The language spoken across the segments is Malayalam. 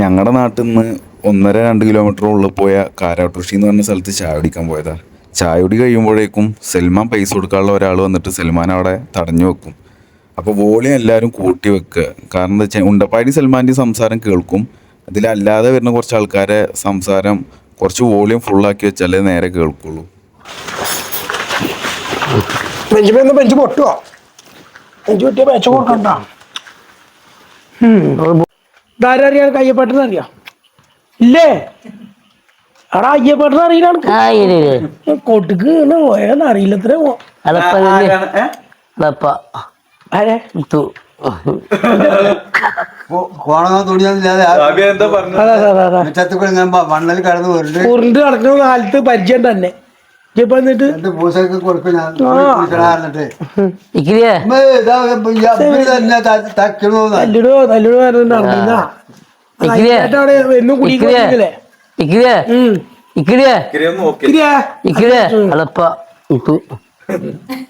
ഞങ്ങളുടെ നാട്ടിൽ നിന്ന് ഒന്നര രണ്ട് കിലോമീറ്റർ ഉള്ളിൽ പോയ കാരാട്ടുഷി എന്ന് പറഞ്ഞ സ്ഥലത്ത് ചായ കുടിക്കാൻ പോയതാ. ചായ കുടി കഴിയുമ്പോഴേക്കും സൽമാൻ പൈസ കൊടുക്കാനുള്ള ഒരാൾ വന്നിട്ട് സൽമാൻ അവിടെ തടഞ്ഞു വെക്കും. അപ്പോൾ വോളിയം എല്ലാവരും കൂട്ടി വെക്കുക. കാരണം എന്താ വെച്ചാൽ ഉണ്ടപ്പാടി സൽമാന്റെ സംസാരം കേൾക്കും. അതിലല്ലാതെ വരുന്ന കുറച്ച് ആൾക്കാരെ സംസാരം കുറച്ച് വോളിയം ഫുള്ളാക്കി വെച്ചാലേ നേരെ കേൾക്കുള്ളൂ. പൊട്ടുവോ? പൊട്ടിയ ഇതാരറിയാൻ കയ്യപ്പെട്ടെന്ന് അറിയാം? ഇല്ലേ? എടാ അയ്യപ്പെട്ടെന്ന് അറിയില്ല ആ ഇല്ല ഇല്ല. കൊട്ടുക്ക് ഇങ്ങനെ പോയെന്ന് ആരെ? ഉരുണ്ട് നടക്കുന്ന കാലത്ത് പരിചയം തന്നെ. എന്നിട്ട്?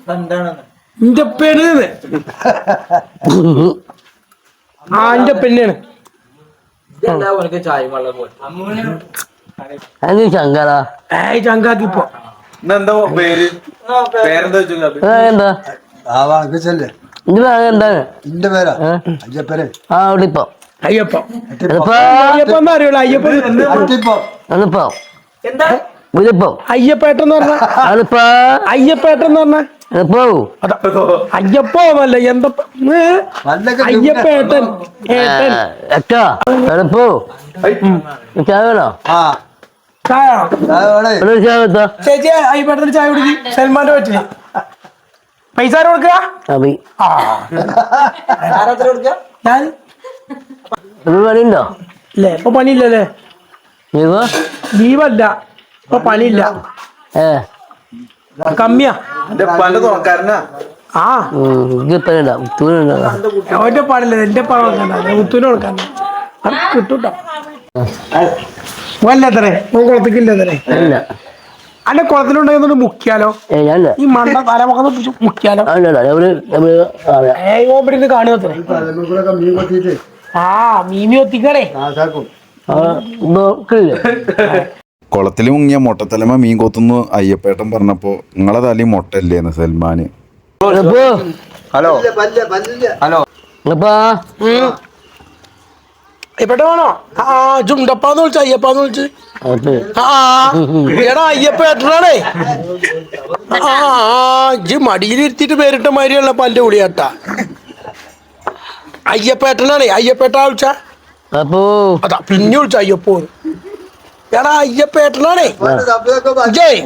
പെണ്ണ് ആ. എന്റെ പെണ്ണാണ് ഏയ് ചങ്കാക്കിപ്പോ. എന്താ പേര്? പേരെന്താ എന്താ? എന്താണ് എന്റെ പേരാ ആ അവിടെ ഇപ്പൊ അയ്യപ്പ അറിയുള്ളൂ അയ്യപ്പേട്ടെന്ന് പറഞ്ഞ? അയ്യപ്പേട്ടെന്ന് പറഞ്ഞ? എന്താ അയ്യപ്പേട്ടൻ. ഏട്ടൻ. എട്ടോ എളുപ്പോ ആ. ചേച്ചി ചായ കുടിക്ക്. സൽമാന്റെ പറ്റില്ല? പൈസ ആര് കൊടുക്കുക ഞാൻ. പണിയുണ്ടോ? ഇല്ലേ ഇപ്പൊ പണിയില്ലല്ലേ? ലീവല്ല ഇപ്പൊ പണിയില്ല. ഏ. കമ്മിയാ. ആ. അവന്റെ പാടില്ല എന്റെ അത് കിട്ടൂട്ടോ. വല്ലത്രേ കുളത്തിക്കില്ലത്രേ അല്ല. അന്റെ കുളത്തിലുണ്ടായിരുന്നോണ്ട് മുക്കിയാലോ? ഈ മണ്ട തലമുഖത്ത് മുക്കിയാലോ? ഓപ്പിടിന്ന് കൊത്തിയിട്ട്. ആ മീമി ഒത്തിക്കണേ കുളത്തിൽ മുങ്ങിയ മൊട്ടത്തലമ മീൻ കൊത്തുന്നു അയ്യപ്പേട്ടൻ പറഞ്ഞപ്പോ നിങ്ങളെ തലയും മൊട്ടല്ലേന്ന് സൽമാന്? ഹലോ ഹലോ വേണോ? ആ ചുണ്ടപ്പാന്ന് വിളിച്ച അയ്യപ്പാന്ന് വിളിച്ച്. ആ എടാ അയ്യപ്പ ഏട്ടനാണേ ആ ഇജ്ജ് മടിയിലിരുത്തിട്ട് പേരിട്ട മാതിരിയുള്ള പന്റെ ഉളിയാട്ടാ അയ്യപ്പേട്ടനാണേ അയ്യപ്പേട്ട വിളിച്ച? അതാ പിന്നെ വിളിച്ച അയ്യപ്പോ. എടാ അയ്യപ്പേട്ടനാണേ ജയ്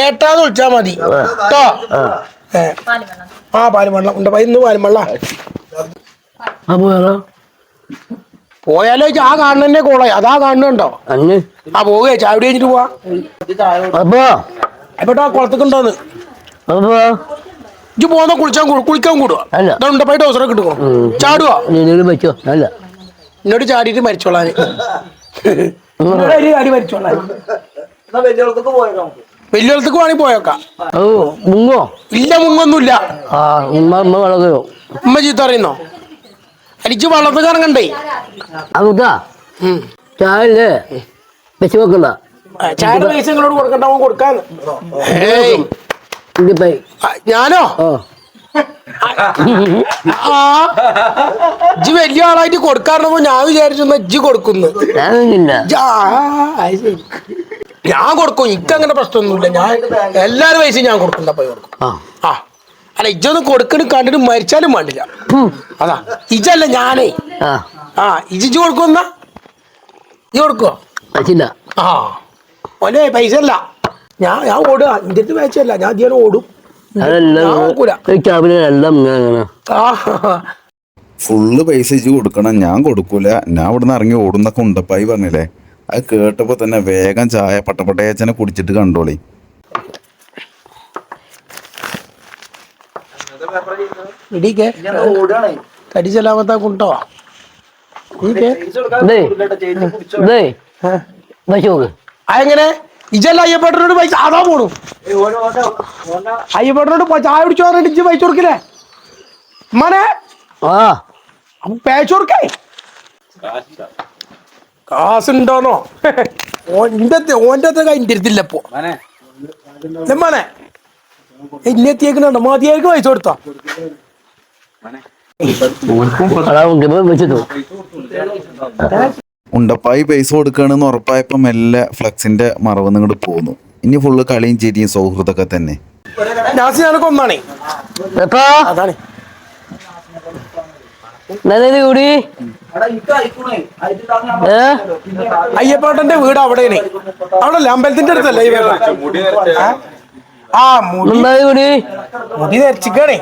ഏട്ടാന്ന് വിളിച്ചാ മതി. കേട്ടോ. ആ പാലും വെള്ളം ഉണ്ട് ഇന്ന് പാലും വെള്ളം അപ്പോ പോയാലോ ആ കാണുന്നെ കോളായി അതാ കാണുന്നുണ്ടോ? അന്ന് ആ പോവുകയെ? ചാവിടി കഴിഞ്ഞിട്ട് പോവാ. അപ്പോ? എപ്പോട്ടാ കുളത്തേക്കുണ്ടോന്ന് അപ്പോ? ഇജ്ജ് പോന്ന കുളിച്ചാൻ കുളിക്കാൻ കൂടുക അല്ല. ഉണ്ടപ്പായിട്ട് അവസരം കിട്ടുമോ ചാടുവോ. നീ വെച്ചോ അല്ല. എന്നോട് ചാടിയിട്ട് മരിച്ചോളാൻ ചാടി മരിച്ചോളാൻ വലിയോളത്തേക്ക് വേണമെങ്കിൽ പോയേക്കാം ഓ മുങ്ങോ? ഇല്ല മുങ്ങൊന്നുമില്ല. ഉമ്മ ചീത്ത അറിയുന്നോ അടിച്ച് വളർന്നു കറങ്ങണ്ടേ? ഉം. ചായല്ലേ? വെച്ച് വെക്കണ്ട ചായ പൈസ നിങ്ങളോട് കൊടുക്കണ്ട അവൻ ആ, ഞാനോ? ഇജ്ജി വലിയ ആളായിട്ട് കൊടുക്കാറുണ്ടപ്പോ ഞാൻ വിചാരിച്ചു ഇജ്ജി കൊടുക്കുന്നു. അത്. ഞാൻ കൊടുക്കും എനിക്ക് അങ്ങനെ പ്രശ്നമൊന്നുമില്ല. ഞാൻ എല്ലാരും പൈസയും ഞാൻ കൊടുക്കണ്ട പോയി കൊടുക്കും ആ. അല്ല ഇജ്ജൊന്നും കൊടുക്കണ കണ്ടിട്ട് മരിച്ചാലും വേണ്ടില്ല. അതാ ഇജല്ല ഞാനേ. ആ. ആ ഇജ് കൊടുക്കുന്ന ഇജ് കൊടുക്കോ? പറ്റില്ല ആ. ഓനെ പൈസ അല്ല ഞാൻ ഞാൻ ഓടുക. ഇന്ത്യ അടുത്ത് ഞാൻ ഇതിനെ ഓടും. ഞാൻ നോക്കൂല. ആ. ഫുള്ള് പൈസ ഇജ്ജ് കൊടുക്കണം. ഞാൻ കൊടുക്കൂല. ഞാൻ ഇവിടുന്ന് ഇറങ്ങി ഓടുന്നൊക്കെ ഉണ്ടപ്പായി പറഞ്ഞില്ലേ? അത് കേട്ടപ്പോ തന്നെ വേഗം ചായ പട്ടപ്പട്ടയച്ചനെ കുടിച്ചിട്ട് കണ്ടോളി. ഇടിക്കേ. ചെല്ലാമത്താ അതെങ്ങനെ ഇജല്ല അയ്യപ്പേട്ടനോട് പൈസ അതാ പോണു. അയ്യപ്പേട്ടനോട് ചായ പിടിച്ചു പറഞ്ഞിട്ട് ഇജ്ജ് പൈസ കൊടുക്കില്ലേ? മനെ ആ. അപ്പൊ പേച്ച കൊടുക്കേ. കാസ് ഉണ്ടോന്നോ ഓന്റെ ഓന്റെ അത്ര അടുത്തില്ല ഇപ്പൊ. മനെ ഇന്നെത്തിയേക്കുന്നുണ്ടോ മതിയായിരിക്കും പൈസ കൊടുത്തോ? ഉണ്ടപ്പായി പൈസ കൊടുക്കുകയാണെന്ന് ഉറപ്പായപ്പം മെല്ലെ ഫ്ലക്സിന്റെ മറവ് നിങ്ങോട്ട് പോകുന്നു ഇനി ഫുള്ള് കളിയും ചിരിയും സൗഹൃദമൊക്കെ തന്നെ. അയ്യപ്പാട്ടന്റെ വീട് അവിടെയാണ് അവിടെ അല്ലേ അമ്പലത്തിന്റെ അടുത്തല്ലേ? ആ? മുടി. കൂടി മുടി? നരച്ചിക്കാണേ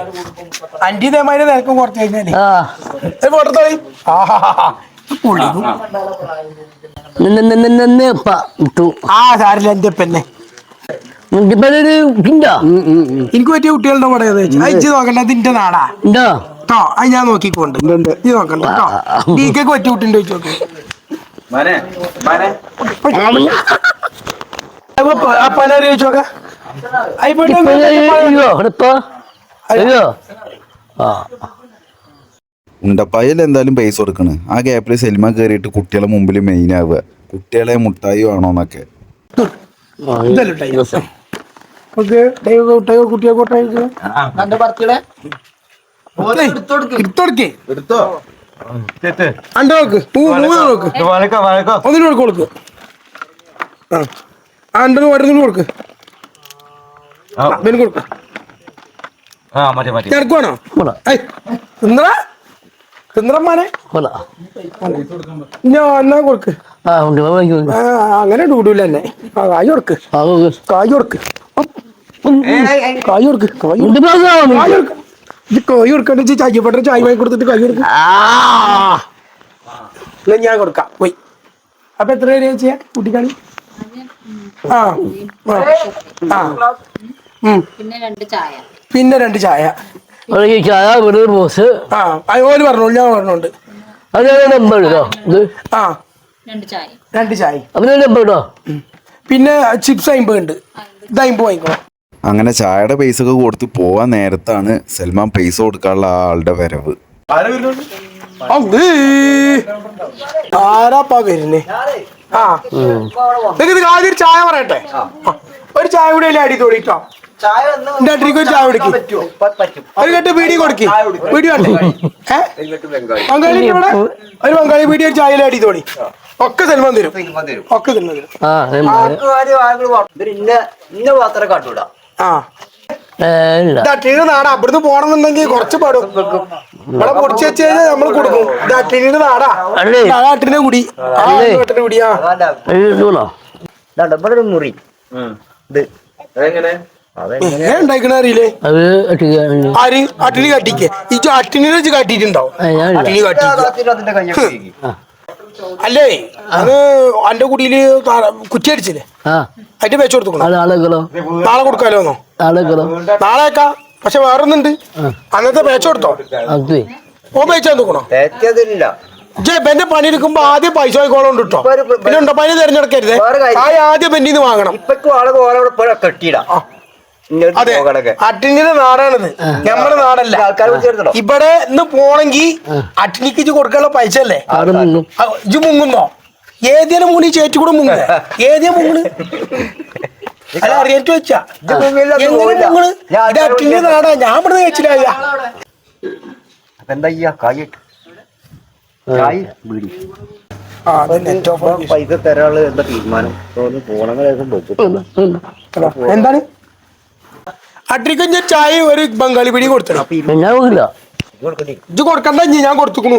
അന്റെ ഇതേമാതിരി നിരക്കും കുറച്ച് കഴിഞ്ഞാലേ. ആ. ഏ, ഫോട്ടോ തോളി ആഹാ കുളിക്കും നിന്ന് നിന്ന് നിന്ന് ഇപ്പ ഇട്ടു ആ സാരില്ല എന്റെ പെന്നെ ഒരു ഉണ്ടോ എനിക്ക് പറ്റിയ കുട്ടികളുടെ പടം ഏതാ നോക്കണ്ട നിന്റെ നാടാ. ഉണ്ടോ കേട്ടോ അത് ഞാൻ നോക്കിക്കൊണ്ട്. നീ നോക്കണ്ട കേട്ടോ ഡി കെക്ക് പറ്റിയ കുട്ടിണ്ട് ചോദിച്ചു നോക്ക്. അപ്പനെ ചോദിച്ചു നോക്ക. ഉണ്ടപ്പായിൽ എന്തായാലും പൈസ കൊടുക്കണ്? ആ ഗ്യാപ്പിൽ സിനിമ കയറിയിട്ട് കുട്ടികളെ മുമ്പിൽ മെയിൻ ആവുക. കുട്ടികളെ മുട്ടായി വേണോന്നൊക്കെ ഇതല്ലേ ടൈം ഓക്കെ. ടൈം ടൈം കുട്ടിയെ കോട്ടായി എടുത്തോടുക്കേ അണ്ട നോക്ക് മൂ- മൂന്ന് നോക്ക് ഒന്നിനു കൊടുക്ക്. കൊടുക്ക്. ആ. അണ്ടന് വരുന്നു കൊടുക്ക്. എന്നാ കൊടുക്ക്. അങ്ങനെ ഡൂഡൂല എന്നെ. ആ കായ് കൊടുക്ക്. കായ് കൊടുക്ക്. കായ് കൊടുക്ക്. കായ് കൊടുക്ക്. കോഴി കൊടുക്കണ്ട ചായപ്പെട്ട ചായ വാങ്ങി കൊടുത്തിട്ട് കായ് കൊടുക്ക്. ഞാൻ കൊടുക്കാം. പോയി. അപ്പൊ എത്ര പേര് ചെയ്യാ? കുട്ടിക്കളി ആ ആ. പിന്നെ രണ്ട് ചായ. പിന്നെ രണ്ട് ചായ. ഒരു ചായ ഒരു ആ പറഞ്ഞോളൂ ഞാൻ പറഞ്ഞോണ്ട്. അത് നമ്പർ ഇടോ ആ രണ്ട് ചായ. രണ്ട് ചായ. നമ്പർ ഇടോ പിന്നെ ചിപ്സ് അമ്പത് ഉണ്ട് ഇത് അമ്പത് വാങ്ങിക്കോ അങ്ങനെ ചായയുടെ പൈസ ഒക്കെ കൊടുത്ത് പോവാൻ നേരത്താണ് സൽമാൻ പൈസ കൊടുക്കാനുള്ള ആ ആളുടെ വരവ്. ആരാപ്പാ വരുന്നേ? ആ. നിങ്ങൾക്ക് ഇത് ആദ്യം ഒരു ചായ പറയട്ടെ? ഒരു ചായ കൂടെ അല്ലേ അടി തോടിട്ടോ ചായ കുടിക്കും. ഒരു കെട്ട് ബീഡി കൊടുക്കി. ബീഡി വേണ്ടേ? ഏ? ബംഗാളി. ഇവിടെ ഒരു ബംഗാളി ബീഡി ഒരു ചായയിലെ അടി തോടി ഒക്കെ തരും. ഒക്കെ തരും. ഇന്ന കാട്ടൂടാ. ആ. നാടാ. അവിടുന്ന് പോണെന്നുണ്ടെങ്കിൽ കുറച്ച് പാടും. ഇവിടെ പൊടിച്ച് വെച്ച് കഴിഞ്ഞാൽ നമ്മൾ കൊടുക്കും. ഇത് അട്ടിന് നാടാ. കുടി. കുടിയാ. എഴുതൂണോ ഇവിടെ ഒരു മുറി. ഇത്. അത്. ആര്? അട്ടിന് കട്ടിക്ക്. ഈ അട്ടിനെ വെച്ച് കട്ടിട്ടുണ്ടാവും അട്ടിന് അല്ലേ? അത് അന്റെ കുട്ടിയിൽ കുറ്റി അടിച്ചില്ലേ? അതിന്റെ വെച്ച് അത് നാളെ കൊടുക്കാലോന്നോ ആളെക്കളോ നാളേക്കാ പക്ഷെ വേറൊന്നുണ്ട്. അന്നത്തെ പേച്ച കൊടുത്തോ? ഓ പേച്ചാൻ നോക്കണോ എന്റെ പണി എടുക്കുമ്പോ ആദ്യം പൈസ വാങ്ങിക്കോളം കിട്ടോ പിന്നെ പണി തെരഞ്ഞെടുക്കരുത് ആദ്യം പെണ്ണിന്ന് വാങ്ങണം. അതെ. അട്ടിനിയുടെ നാടാണിത്. നമ്മുടെ നാടല്ല. ഇവിടെ ഇന്ന് പോണെങ്കി അട്ടിനിക്ക് ഇജ്ജ് കൊടുക്കാനുള്ള പൈസ അല്ലേ ഇജ്ജ് മുങ്ങുന്നോ? ഏതേലും മുങ്ങി ചേച്ചി കൂടെ മുങ്ങ ഏതേ മുങ്ങണ് അല്ല അറിയാറ്റ് വെച്ചാ. ഇത് അട്ടിന്റെ നാടാ. ഞാൻ ഇവിടെ കഴിച്ചില്ല എന്താ ചെയ്യാ കായിട്ട് പൈസ തരാൾ എന്താ തീരുമാനം? പോണെങ്കിൽ എന്താണ്? അട്ടിക്ക് ചായ ഒരു ബംഗാളി പിടി കൊടുത്തണം. ഇജ്ജ് കൊടുക്കണ്ട. ഇനി ഞാൻ കൊടുത്തുക്കണു.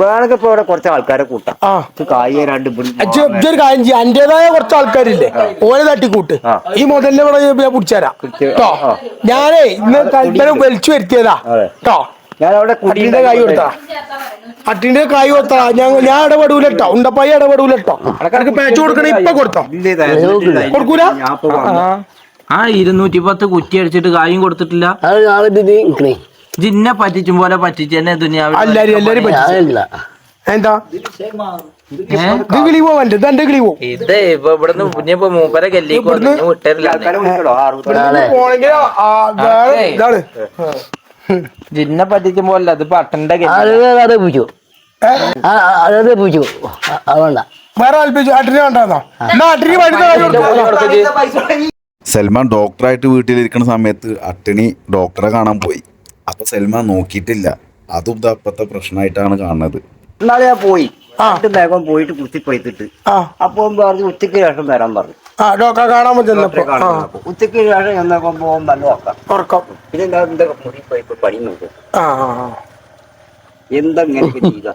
വേണമെങ്കിൽ ഇപ്പൊ ഇവിടെ കുറച്ച് ആൾക്കാരെ കൂട്ടാം. ആ. ഇത് കായ് രണ്ട് ഇവിടെ അജ്ജ് ഇജ്ജ് ഒരു കാര്യം ചെയ്യ. എന്റേതായ കുറച്ച് ആൾക്കാരില്ലേ? ഓനെ തട്ടിക്കൂട്ട്. കൂട്ട് ഈ മുതലിനെ ഇവിടെ ഞാൻ പിടിച്ചുതരാം. കേട്ടോ ഞാനേ ഇന്ന് കൽപ്പന വലിച്ചു വരുത്തിയതാ. കേട്ടോ അട്ടിന്റെ കായ് കൊടുത്താ. അട്ടിന്റെ കായ് കൊടുത്താ. ഞാൻ ഞാൻ ഇടപെടൂല കേട്ടോ ഉണ്ടപ്പായി ഇടപെടൂല കേട്ടോ പേച്ച് കൊടുക്കണേ ഇപ്പൊ കൊടുത്തോ? കൊടുക്കൂല? ആ. ഇരുന്നൂറ്റി പത്ത് കുറ്റി അടിച്ചിട്ട് കായും കൊടുത്തിട്ടില്ല. അത് നാളെ ഇത് നിക്കണേ. ജിന്നെ പറ്റിച്ചും പോലെ പറ്റിച്ചെന്നെ ദുനിയാവിൽ എല്ലാരും എല്ലാരും പറ്റി ഞാനില്ല എന്താ? ഏ? ഇത് കിളി പോവണ്ട് ഇത് എന്റെ കിളി പോവും ഇത് ഇപ്പൊ ഇവിടുന്ന് ഇനിയിപ്പോ മൂപ്പരെ വന്നു വിട്ടരില്ല? ഇതാണ്. ജിന്നെ പറ്റിച്ചും പോലെ അത് പട്ടന്റെ ആ ആ, അത് പൂച്ചു വേറെ അട്ടിന് എന്നാ അട്ടിന് കൊടുക്ക്. സൽമാൻ ഡോക്ടറായിട്ട് വീട്ടിലിരിക്കുന്ന സമയത്ത് അട്ടിണി ഡോക്ടറെ കാണാൻ പോയി. അപ്പൊ സൽമാൻ നോക്കിയിട്ടില്ല. അതും ഇതപ്പത്തെ അപ്പത്തെ പ്രശ്നമായിട്ടാണ് കാണുന്നത്. എന്നാലും ഞാൻ പോയി. രണ്ട് വേഗം പോയിട്ട് കുത്തി പോയിട്ട് ആ. അപ്പൊ പറഞ്ഞു ഉച്ചയ്ക്ക് ശേഷം വരാൻ പറഞ്ഞു. ആ ഡോക്ടറെ കാണാൻ പറഞ്ഞു. ഉച്ചയ്ക്ക് ശേഷം എന്നൊക്കെ പോകുമ്പോൾ നല്ല ഉറക്കം. പിന്നെ എന്താ മുറി പോയപ്പോ പണി നോക്കും. എന്താ ഇങ്ങനെ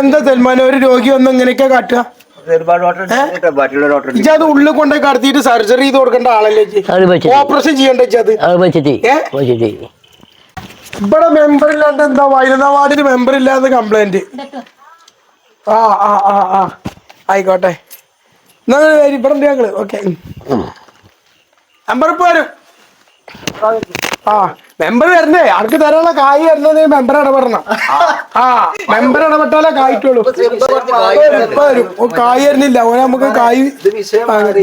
എന്താ സൽമാൻ ഒരു രോഗി ഒന്നും ഇങ്ങനെയൊക്കെ കാട്ടുക? അത് ഉള്ളിൽ കൊണ്ടുപോയി കടത്തിയിട്ട് സർജറി ചെയ്ത് കൊടുക്കേണ്ട ആളല്ലേ? ഓപ്പറേഷൻ ചെയ്യണ്ട അത്? ഇവിടെ മെമ്പർ ഇല്ലാണ്ട് എന്താ വയലുന്ന വാർഡിന് മെമ്പർ ഇല്ലാന്ന് കംപ്ലൈന്റ് ആ ആ ആ ആ. ആയിക്കോട്ടെ. ഇവിടെ ഞങ്ങൾ. ഓക്കെ മെമ്പർ ഇപ്പൊ വരും. ആ മെമ്പർ വരണേ ആർക്ക് തരാനുള്ള കായ് വരുന്നത് മെമ്പർ ഇടപെടണം. ആ മെമ്പർ ഇടപെട്ടാലേ കായിട്ടുള്ളൂ ഇപ്പൊ വരും ഓ കായ് വരുന്നില്ല ഓനെ നമുക്ക് കായ് ആ, ഇത്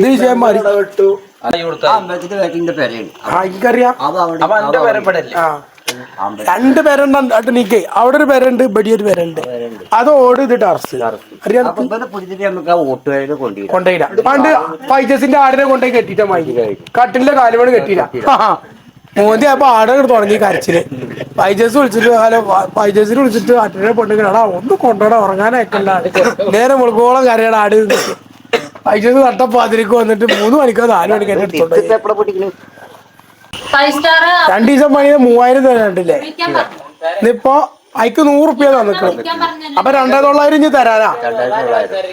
വിഷയം മാറി. ആ അമ്പലത്തിന്റെ ബാക്കിന്റെ പേരയാണ് ആ എനിക്കറിയാം. അത് അവിടെ അപ്പൊ എന്റെ പേരപ്പെടല്ലേ? ആ രണ്ട് പേരുണ്ട് അട്ടണിക്ക് അവിടെ ഒരു പേരുണ്ട് ഇവിടെ ഒരു പേരുണ്ട്. അത് ഓട് ഇത് ടർസ്. അറിയാം അപ്പൊ നമുക്ക് ആ കൊണ്ടുവരാം. പണ്ട് പൈസസിന്റെ ആടിനെ കൊണ്ടുപോയി കെട്ടിട്ടാ മതി കട്ടിലിന്റെ കാലുമണി കെട്ടിയില്ല മോദി അപ്പൊ ആടെ തുടങ്ങി കരച്ചിൽ. പൈജസ് വിളിച്ചിട്ട് ഹലോ പൈജസിന് വിളിച്ചിട്ട് അട്ടിനെ പെണ്ണുങ്ങളാ ഒന്ന് കൊണ്ടോടാ ആട് നേരെ മുളകോളം കരയുടെ ആട് പൈജസ് നട്ടപ്പോ അതിലേക്ക് വന്നിട്ട് മൂന്ന് മണിക്കോ നാല് മണിക്കോ എടുത്തോണ്ട് രണ്ട് ദിവസം പണിയത് മൂവായിരം തരാണ്ടില്ലേ ഇന്നിപ്പോ അയക്ക് നൂറ് റുപ്യ തന്നിക്കണം വിളിക്കാൻ പറഞ്ഞല്ലേ അപ്പൊ രണ്ടേ തൊള്ളായിരം ഇഞ്ഞ് തരാനാ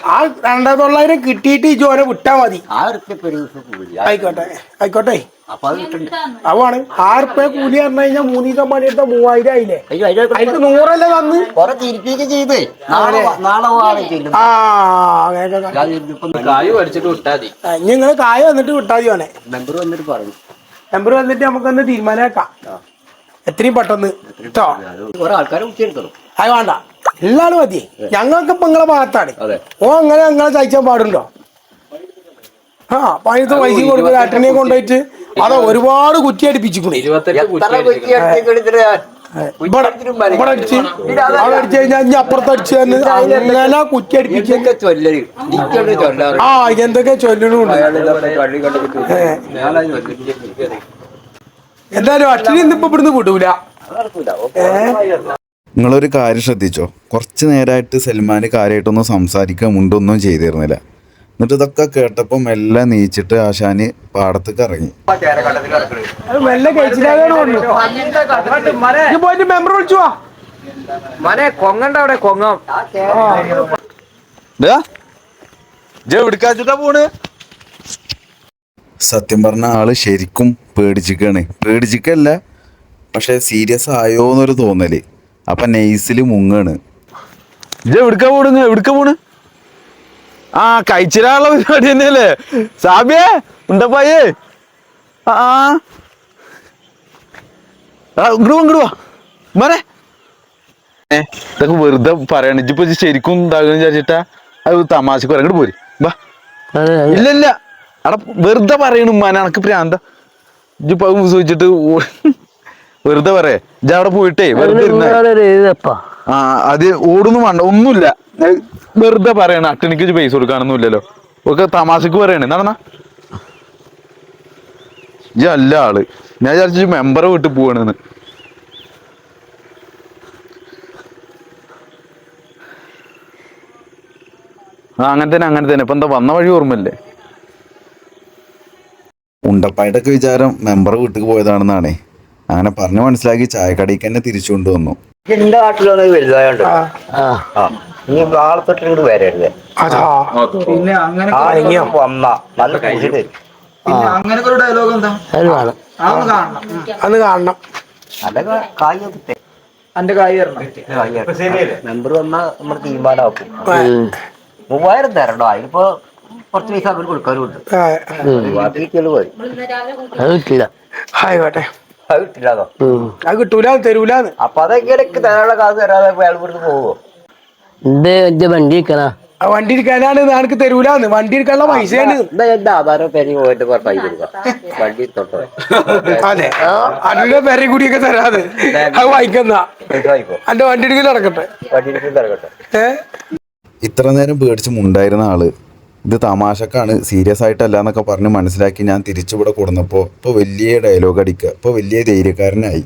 ആ രണ്ടേ തൊള്ളായിരം കിട്ടിയിട്ട് ഈ ജോനെ വിട്ടാ മതി. ആയിക്കോട്ടെ ആയിക്കോട്ടെ. അവാണ് ആറ് റുപ്യ കൂലി പറഞ്ഞു കഴിഞ്ഞാൽ മൂന്ന് ദിവസം പണിയെടുത്ത മൂവായിരം ആയില്ലേ? അയക്ക് നൂറല്ലേ തന്ന്? നിങ്ങൾ ചെയ്തേ. ആ കായ് വന്നിട്ട് വിട്ടാതി ഓനെ നമ്പർ വന്നിട്ട് പറഞ്ഞു നമ്പർ വന്നിട്ട് നമുക്കൊന്ന് തീരുമാനമാക്കാം എത്രയും പെട്ടെന്ന്. കേട്ടോ അത് വേണ്ട. എല്ലാരും മതി. ഞങ്ങൾക്ക് ഇപ്പൊ നിങ്ങളെ ഭാഗത്താണ്. ഓ അങ്ങനെ ഞങ്ങളെ ചയച്ചാൻ പാടുണ്ടോ? ആ പൈസ പൈസ കൊടുക്കുന്ന അട്ടനെ കൊണ്ടുപോയിട്ട് അതോ ഒരുപാട് കുറ്റി അടിപ്പിച്ചിക്കണേ. ഇവിടെ ഇവിടെ അടിച്ച്. അവിടെ അടിച്ചു കഴിഞ്ഞാൽ ഇനി അപ്പുറത്ത് അടിച്ച് തന്നെ അങ്ങനെ കുറ്റി അടിപ്പിച്ച് ഇതൊക്കെ ചൊല്ലല്? ഇതൊക്കെ ചൊല്ലാറ്. ആ എന്തൊക്കെ ചൊല്ലണുണ്ട്? എന്തായാലും അച്ഛനെ ഇന്നിപ്പോ ഇവിടുന്ന് വിടൂല. നിങ്ങളൊരു കാര്യം ശ്രദ്ധിച്ചോ? കുറച്ച് നേരമായിട്ട് സൽമാൻ കാര്യമായിട്ടൊന്നും സംസാരിക്കാൻ മുണ്ടൊന്നും ചെയ്തിരുന്നില്ല. എന്നിട്ട് ഇതൊക്കെ കേട്ടപ്പോൾ മെല്ലെ നീച്ചിട്ട് ആശാന് പാടത്തേക്ക് ഇറങ്ങി. മനെ കൊങ്ങണ്ട അവിടെ കൊങ്ങം. എവിടുക്കാച്ചിട്ടാ പോണ്? സത്യം പറഞ്ഞ ആൾ ശരിക്കും പേടിച്ചിക്കാണ്. പേടിച്ചിക്കല്ല പക്ഷെ സീരിയസ് ആയോ എന്നൊരു തോന്നൽ. അപ്പൊ നെയ്സിൽ മുങ്ങാണ്. എവിടുക്കാ പോണ് എവിടുക്ക പോണ്? ആ കഴിച്ചിരാനുള്ള പരിപാടി തന്നെയല്ലേ? സാബിയേ ഉണ്ടപ്പായേ ആ ആ. ആ ഇങ്ങോട്ട് വാ ഇങ്ങോട്ട് വാ. മനെ ഏ? ഇതൊക്കെ വെറുതെ പറയണ. ഇജ്ജിപ്പോ ശരിക്കും ഇതാകുന്ന വിചാരിച്ചിട്ടാ അത് തമാശക്ക് പറയാം ഇങ്ങോട്ട് പോര്. വാ. ഇല്ല ഇല്ല. അവിടെ വെറുതെ പറയണു ഉമ്മാനെ എനക്ക് പ്രാന്ത അത് സൂചിച്ചിട്ട് വെറുതെ പറയേ. ഇജ അവിടെ പോയിട്ടേ വെറുതെ ഇരുന്ന. ആ അത് ഓടൊന്നും വേണ്ട ഒന്നുമില്ല. വെറുതെ പറയണ അട്ടണിക്ക് പൈസ കൊടുക്കാനൊന്നുമില്ലല്ലോ. ഒക്കെ തമാശക്ക് പറയണേ നടന്ന? ഇജ അല്ല ആൾ. ഞാൻ വിചാരിച്ചു മെമ്പറെ വിട്ട് പോവാണെന്ന്. ആ അങ്ങനെ തന്നെ അങ്ങനെ തന്നെ. ഇപ്പൊ എന്താ വന്ന വഴി ഓർമ്മല്ലേ ഉണ്ടപ്പായുടെ ഒക്കെ വിചാരം മെമ്പർ വീട്ടിൽ പോയതാണെന്നാണേ. അങ്ങനെ പറഞ്ഞു മനസ്സിലാക്കി ചായക്കടയ്ക്ക് തന്നെ തിരിച്ചു കൊണ്ടുവന്നു. എന്റെ നാട്ടിലൊന്നും വലുതായോണ്ട്. ആ. ആ ആ. ഇനി ആളെ തൊട്ടിട്ട് വരരുത്. അതാ. പിന്നെ അങ്ങനെ ആ ഇനി വന്ന നല്ല പിന്നെ അങ്ങനെ ഒരു ഡയലോഗ് എന്താ? അന്ന് കാണണം. നല്ല കായ് കിട്ടേ എന്റെ കായ് തരണം മെമ്പർ വന്നാ നമ്മൾ തീരുമാനമാക്കും. മൂവായിരം തരണ്ടോ അതിനിപ്പോ കുറച്ച് പൈസ അവർ കൊടുക്കാറുണ്ട് ആ, ബാക്കിക്കുള്ളു പോയി അത് കിട്ടില്ല. ആയിക്കോട്ടെ അത് കിട്ടില്ലാതോ അത് കിട്ടൂല തരൂലാന്ന്. അപ്പൊ അതെങ്ങനെയൊക്കെ തരാനുള്ള കാശ് തരാതെ അയാൾ ഇവിടുന്ന് പോവോ? ഇത് എന്റെ വണ്ടി നിക്കണ ആ വണ്ടി എടുക്കാനാണ് എനിക്ക് തരൂലാന്ന്. വണ്ടി എടുക്കാനുള്ള പൈസയാണ് എന്താ എന്റെ ആധാരം പെരി പോയിട്ട് കൊടുക്കാം. വണ്ടി തൊട്ടോ അതെ. അതിന്റെ പേരെ കൂടിയൊക്കെ തരാതെ. അത് വായിക്കുന്ന എന്റെ വണ്ടി ഇടിക്കൽ നടക്കട്ടെ. വണ്ടി ഏഹ് ഇത്ര നേരം പേടിച്ച് മുണ്ടായിരുന്ന ആൾ ഇത് തമാശക്കാണ് സീരിയസ് ആയിട്ടല്ല എന്നൊക്കെ പറഞ്ഞ് മനസ്സിലാക്കി ഞാൻ തിരിച്ചിവിടെ കൊടുന്നപ്പോൾ ഇപ്പൊ വലിയ ഡയലോഗ് അടിക്കുക ഇപ്പൊ വലിയ ധൈര്യക്കാരനായി.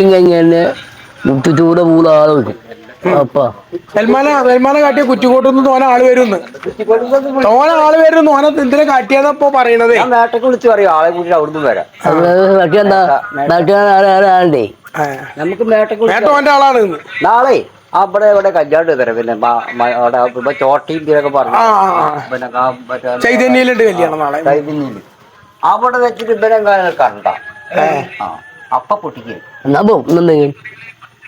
ഇങ്ങനെ വിളിക്കും അപ്പാ സൽമാന സൽമാനെ കാട്ടിയ കുറ്റിക്കോട്ടൊന്ന് തോന ആൾ വരുന്നു. തോന ആൾ വരുന്നു തോന എന്തിനെ കാട്ടിയതപ്പോ പറയണത്? വിളിച്ച് പറയും ആളെ അവിടുന്ന് വരാം. നമുക്ക് മേട്ടോന്റെ ആളാണ് നാളെ അവിടെ ഇവിടെ കല്യാണം തരാം പിന്നെ അവിടെ ഇപ്പൊ തീരൊക്കെ പറഞ്ഞു. പിന്നെ ചൈതന്യയിലുണ്ട് കല്യാണം നാളെ. അവിടെ വെച്ചിട്ട് ഇവരെ കാര്യം കണ്ട? അപ്പൊ പൊട്ടിക്കും.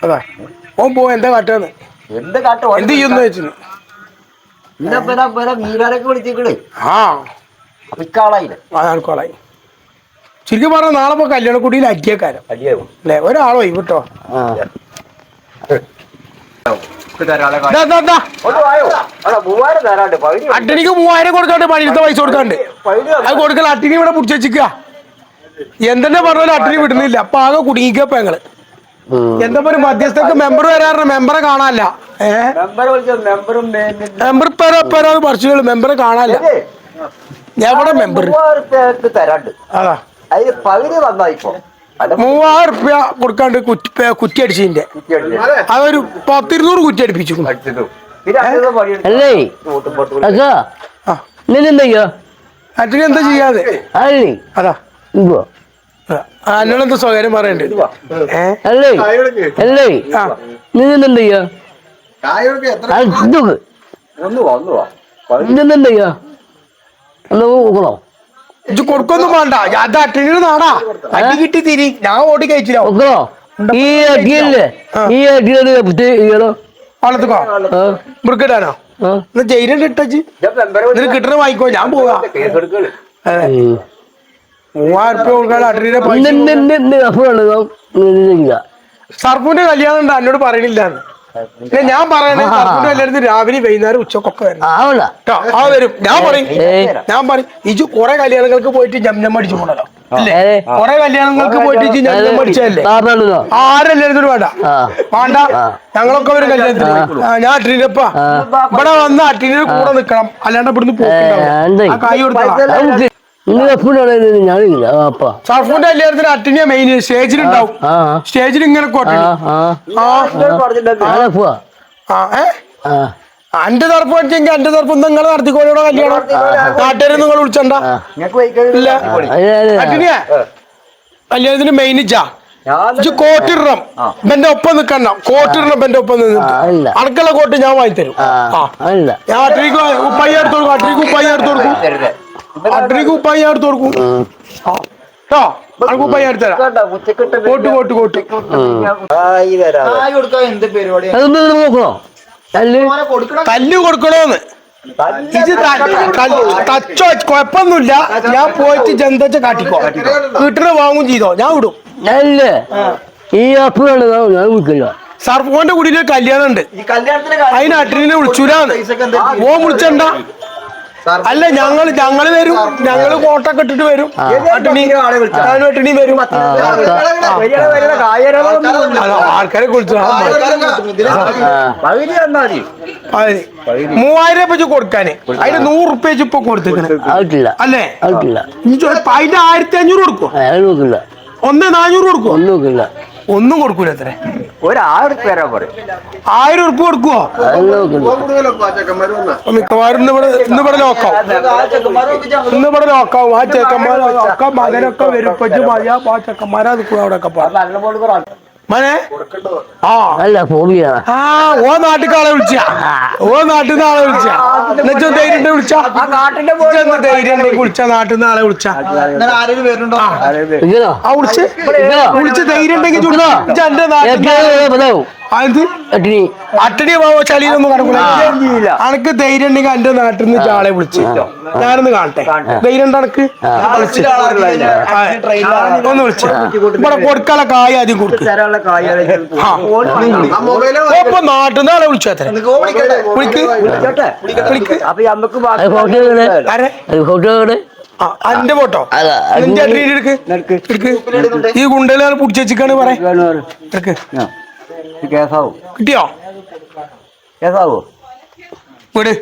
അതാ. ഓൻ പോ എന്താ കാട്ടാന്ന് എന്ത് കാട്ടോ? എന്ത് ചെയ്യുന്നു വെച്ചു വീരാനൊക്കെ വിളിച്ചിക്കണേ ആ. അപ്പൊ ഇക്കാളായില്ലേ അതാൾക്കോളായി ശരിക്കും പറഞ്ഞ നാളെ ഇപ്പൊ കല്യാണക്കുടിയിൽ അറ്റിയക്കാരം അല്ലേ? ഒരാളോ ഇവിട്ടോ അട്ടണിക്ക് മൂവായിരം കൊടുക്കാണ്ട് പണിയെടുത്ത പൈസ കൊടുക്കാണ്ട്. അത് കൊടുക്കല അട്ടിനി ഇവിടെ പിടിച്ച് വെച്ചിക്ക. എന്തെന്നെ പറഞ്ഞാലും അട്ടിനി വിടുന്നില്ല. അപ്പൊ ആകെ കുടുങ്ങിക്കപ്പ ഞങ്ങൾ. എന്താ ഒരു മധ്യസ്ഥക്ക് മെമ്പർ വരാറുണ്ട് മെമ്പറെ കാണാനില്ല. മെമ്പർ പേരോ പേരോ പറിച്ചു മെമ്പറെ കാണാനില്ല. എവിടെ മെമ്പർ തരാണ്ട്. അതാ. അതിന് പകുതി വന്നാ ഇപ്പൊ അല്ല മൂവായിരം റുപ്യ കൊടുക്കാണ്ട് കുറ്റി കുറ്റി അടിച്ചതിന്റെ അതൊരു പത്തിരുന്നൂറ് കുറ്റി അടിപ്പിച്ചു അല്ലേ? എന്താ ചെയ്യാതെ? അല്ലേ അതാ. അന്നോടെന്താ സ്വകാര്യം പറയണ്ട്. ഏ? അല്ലേ? അല്ലേ? ഒന്ന് നോക്കണോ ഇജ്ജ് കൊടുക്കൊന്നും വേണ്ട. അത് നാടാ. അടി കിട്ടി തിരി. ഞാൻ ഓടി കഴിച്ചില്ല. നോക്കണോ ഈ അടിയല്ലേ? ഈ അടിയുടെ ചെയ്യണോ മൃഗിടാനോ. കിട്ടണ വാങ്ങിക്കോ ഞാൻ പോവാ മൂവായിരം കൊടുക്കാൻ പൈസ സർഫിന്റെ കല്യാണം ഉണ്ട് എന്നോട് പറയണില്ല. ഞാൻ പറയണേ കല്യാണത്തിന് രാവിലെ വൈകുന്നേരം ഉച്ചക്കൊക്കെ വരണം ആവണ്ട ട്ടോ, ആ വരും. ഞാൻ പറയും. ഞാൻ പറയും ഇജു കുറെ കല്യാണങ്ങൾക്ക് പോയിട്ട് ജംജം അടിച്ചു പോണല്ലോ. ഏ. കൊറേ കല്യാണങ്ങൾക്ക് പോയിട്ട് ഇജു ജംജം അടിച്ചല്ലേ പാപ്പുണ്ടോ ആരെല്ലാരും വേണ്ട. ആ. വേണ്ട. ഞങ്ങളൊക്കെ ഒരു കല്യാണത്തിന്. ആ, ഞാൻ അട്ടിനപ്പാ ഇവിടെ വന്ന് അട്ടിനെ കൂടെ നിക്കണം. അല്ലാണ്ട് ഇവിടുന്ന് എന്ത്? കൊടുത്തു ആ കായ് കൊടുക്കണം ഇന്ന് എപ്പോഴാണ് ഞാനില്ല അപ്പ. സർഫിന്റെ കല്യാണത്തിന് അട്ടിനെ മെയിൻ സ്റ്റേജിലുണ്ടാവും. സ്റ്റേജിൽ ഇങ്ങനെ അന്റെ തറപ്പ് പഠിച്ചെങ്കിൽ അന്റെ തറപ്പ് നിങ്ങൾ നടത്തിക്കോളിയുടെ കല്യാണം. നാട്ടുകാരെ നിങ്ങൾ വിളിച്ചണ്ട. ഇല്ല. കല്യാണത്തിന് മെയിൻ കോട്ടിടണം. എന്റെ ഒപ്പം നിക്കണം കോട്ടിടണം എന്റെ ഒപ്പം നിന്നിട്ട്. അടുക്കള കോട്ട് ഞാൻ ആ അല്ല. ഞാൻ എടുത്ത് കൊടുക്കും അട്ടിനിക്ക് ഉപ്പായി എടുത്ത് കൊടുക്കും. അട്ടിനിക്ക് ഉപ്പായി എടുത്ത് കൊടുക്കും? കേട്ടോ അല്ല കല്ല്? കൊടുക്കണോന്ന്. തച്ചോ കുഴപ്പമൊന്നുമില്ല ഞാൻ പോയിട്ട് ജന്തച്ച കാട്ടിക്കോ. വീട്ടിന് വാങ്ങും ചെയ്തോ. ഞാൻ വിടും. അല്ലേ ഈ അപ്പോഴാണ് ഞാൻ വിളിക്കില്ല സർഫോന്റെ കുടിയിൽ കല്യാണം ഉണ്ട് അതിന് അട്ടിനെ വിളിച്ചൂരാന്ന് ഓ വിളിച്ചണ്ട അല്ല ഞങ്ങൾ ഞങ്ങൾ വരും. ഞങ്ങൾ കോട്ടൊക്കെ ഇട്ടിട്ട് വരും. വെട്ടിണി വരും. ആൾക്കാരെ കുളിച്ചു മൂവായിരം രൂപ വെച്ച് കൊടുക്കാന്. അതിന് നൂറ് റുപ്യ വെച്ച് ഇപ്പൊ കൊടുത്തേക്കണേ. അല്ലെ? അതിന്റെ ആയിരത്തി അഞ്ഞൂറ് കൊടുക്കും ഒന്നേ നാനൂറ് കൊടുക്കും ഒന്നും നോക്കില്ല ഒന്നും കൊടുക്കൂല അത്ര. ഒരാറ് തരാൻ പറയും. ആയിരം ഉറുപ്പ് കൊടുക്കുവോ? മിക്കവാറും ഇന്ന് ഇവിടെ ഇന്ന് ഇവിടെ ലോക്കാവും ഇന്ന് ഇവിടെ ലോക്കാവും ആ മകനൊക്കെ വരും. പറ്റും മതിയാ. ആ ചെക്കന്മാരാ നിൽക്കും അവിടെ ഒക്കെ പാടും മനെ? ആ. അല്ല ഫോബിയ ആ ഓ നാട്ടുകാളെ വിളിച്ച. ഓ നാട്ടിൽ നിന്ന് ആളെ വിളിച്ച. എന്നുവെച്ചാ ധൈര്യം വിളിച്ച? ധൈര്യം വിളിച്ച നാട്ടിൽ നിന്ന് ആളെ വിളിച്ച. ഇങ്ങനോ? ആ വിളിച്ച്. വിളിച്ച് ധൈര്യം ഉണ്ടെങ്കിൽ എന്റെ നാട്ടിൽ അനക്ക് ധൈര്യം ഉണ്ടെങ്കിൽ എന്റെ നാട്ടിൽ നിന്ന് ചാളെ വിളിച്ച് ഞാനൊന്ന് കാണട്ടെ ധൈര്യം ഉണ്ട് അനക്ക് വിളിച്ച് ഒന്ന് വിളിച്ച് ഇവിടെ കൊടുക്കാനുള്ള കായ ആദ്യം കൊടുക്കും നാട്ടിൽ നിന്ന് ആളെ വിളിച്ചു അത്ര വിളിക്ക് വിളിക്ക് അപ്പൊ അന്റെ ഫോട്ടോ നിന്റെ അട്ടടി എടുക്ക് എടുക്ക് ഈ ഗുണ്ടയിലാണ് പിടിച്ചാണ് പറയാ എടുക്ക് കേസാവോ? കിട്ടിയോ? കേസാവോ? വിട്.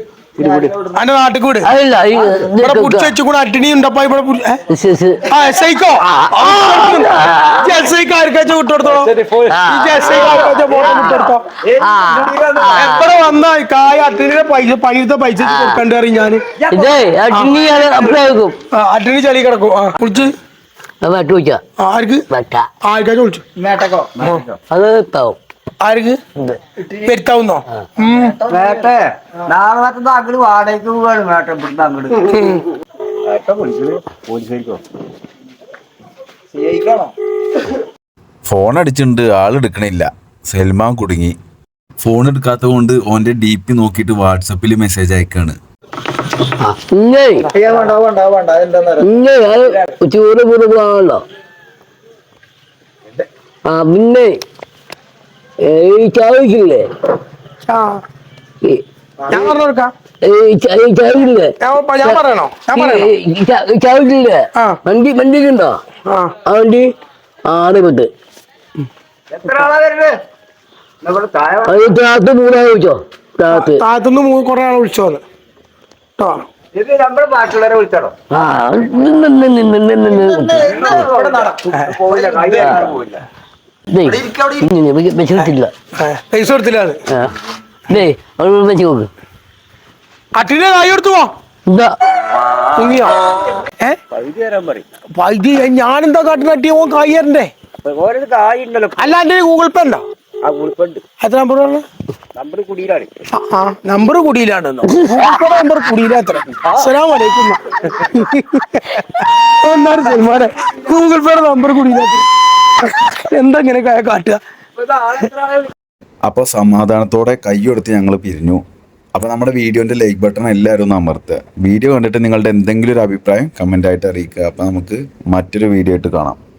അന്റെ നാട്ടിക്ക് ഇവിടെ കൂടെ അട്ടിണി ഉണ്ടപ്പ ഇവിടെ ആർക്കാച്ച വിട്ടെടുത്തോ വിട്ടെടുത്തോ എത്ര കായ അട്ടിണിയുടെ പൈസ പൈസ കൊടുക്കണ്ട ചളി കിടക്കും. ആ ആർക്ക്? ആർക്കാച്ച വിളിച്ചു അത് വെക്കാവും ആർക്ക്? പെരുത്താവുന്നോ ഉം. വേട്ടെ നാളെ മറ്റന്നാ അങ്ങോട്ട് വാടകയ്ക്ക് പോവാണ് വേട്ട ഇവിടുന്ന് അങ്ങോട്ട് ഫോൺ അടിച്ചിട്ടുണ്ട് ആളെടുക്കണില്ല സൽമാൻ കുടുങ്ങി. ഫോൺ എടുക്കാത്തത് കൊണ്ട് ഓന്റെ ഡി പി നോക്കിയിട്ട് വാട്സപ്പിൽ മെസ്സേജ് അയക്കാണ്. ചൂട് ചോറ് പോകാമല്ലോ ആ പിന്നെ ഈ ചാവിക്കില്ലേ ആ. ഞാൻ പറഞ്ഞു കൊടുക്കാം ഈ ച- ഈ ചാവിക്കില്ലേ ഞാൻ പറയണോ? ഞാൻ പറയണോ? ഈ ച- ഈ ചാവിക്കില്ലേ ആ. വണ്ടി വണ്ടിക്കുണ്ടോ ആ. ആ വണ്ടി? ആറ് മൂന്ന് താഴെ അത് താത്ത് മൂന്നാമത് വെച്ചോ താത്ത്. താഴത്തുനിന്ന് കുറെ ആളെ വിളിച്ചോന്ന് കേട്ടോ വിളിച്ചോ ആ വെച്ച് പൈസ കൊടുത്തില്ല വെച്ച് നോക്ക്. അട്ടിനെ കായ് കൊടുത്തു പോ. എന്താ മുങ്ങിയോ ഏ? പകുതി തരാൻ പറയും. പൈതി ഞാനെന്താ കാട്ടിന് നട്ടി ഓൻ കായ് തരണ്ടേ? അല്ല എന്റെ ഗൂഗിൾ പേ ഉണ്ടോ? എത്ര നമ്പർ പറഞ്ഞു നമ്പർ കുടിയിലാണ്. ആ നമ്പർ കുടിയിലാണെന്നോ നമ്പർ കുടിയിലാ എത്ര? അസ്സലാമു അലൈക്കും. ഒന്നാണ് സൽമാനെ ഗൂഗിൾ പേയുടെ നമ്പർ കുടിയിലാ എന്താ ഇങ്ങനെ കാ- കാട്ടുക? അപ്പോൾ സമാധാനത്തോടെ കൈയെടുത്ത് ഞങ്ങൾ പിരിഞ്ഞു. അപ്പോൾ നമ്മുടെ വീഡിയോന്റെ ലൈക്ക് ബട്ടൺ എല്ലാവരും ഒന്ന് അമർത്തുക. വീഡിയോ കണ്ടിട്ട് നിങ്ങളുടെ എന്തെങ്കിലും ഒരു അഭിപ്രായം കമന്റ് ആയിട്ട് അറിയിക്കുക. അപ്പോൾ നമുക്ക് മറ്റൊരു വീഡിയോ ആയിട്ട് കാണാം.